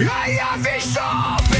I have a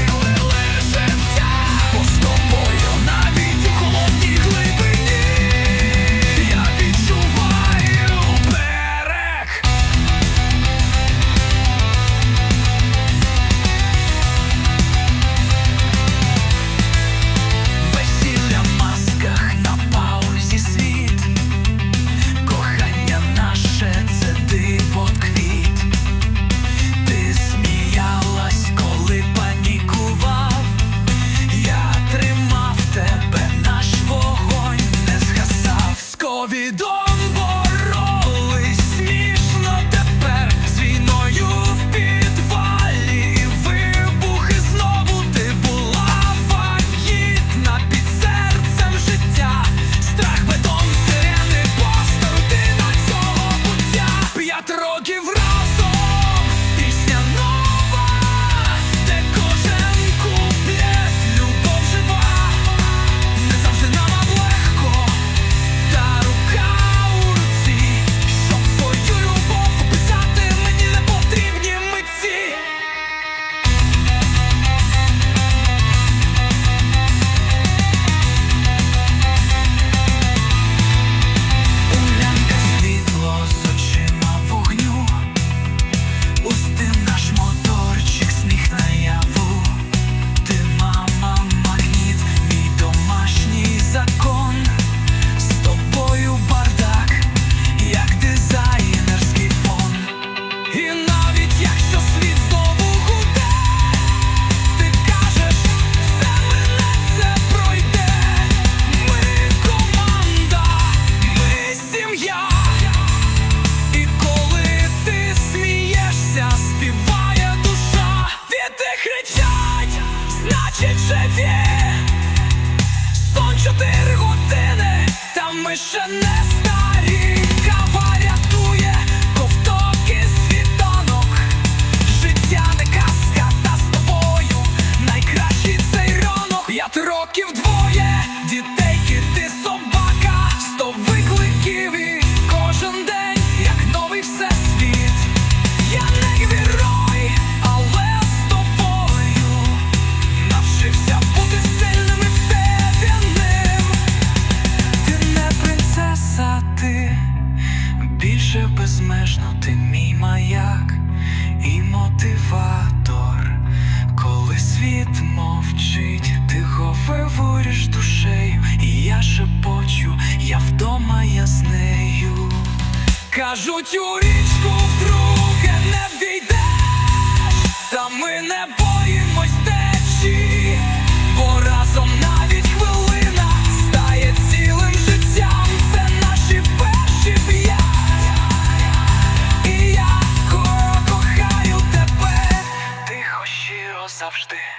ми не старі, рятує ковтоки світанок, життя не казка, з тобою найкращий цей ранок. Я років двоє дітей. Кажуть, у річку вдруге не війдеш, та ми не боїмось течі, бо разом навіть хвилина стає цілим життям. Це наші перші п'ять. І я кохаю тебе, тихо щиро завжди.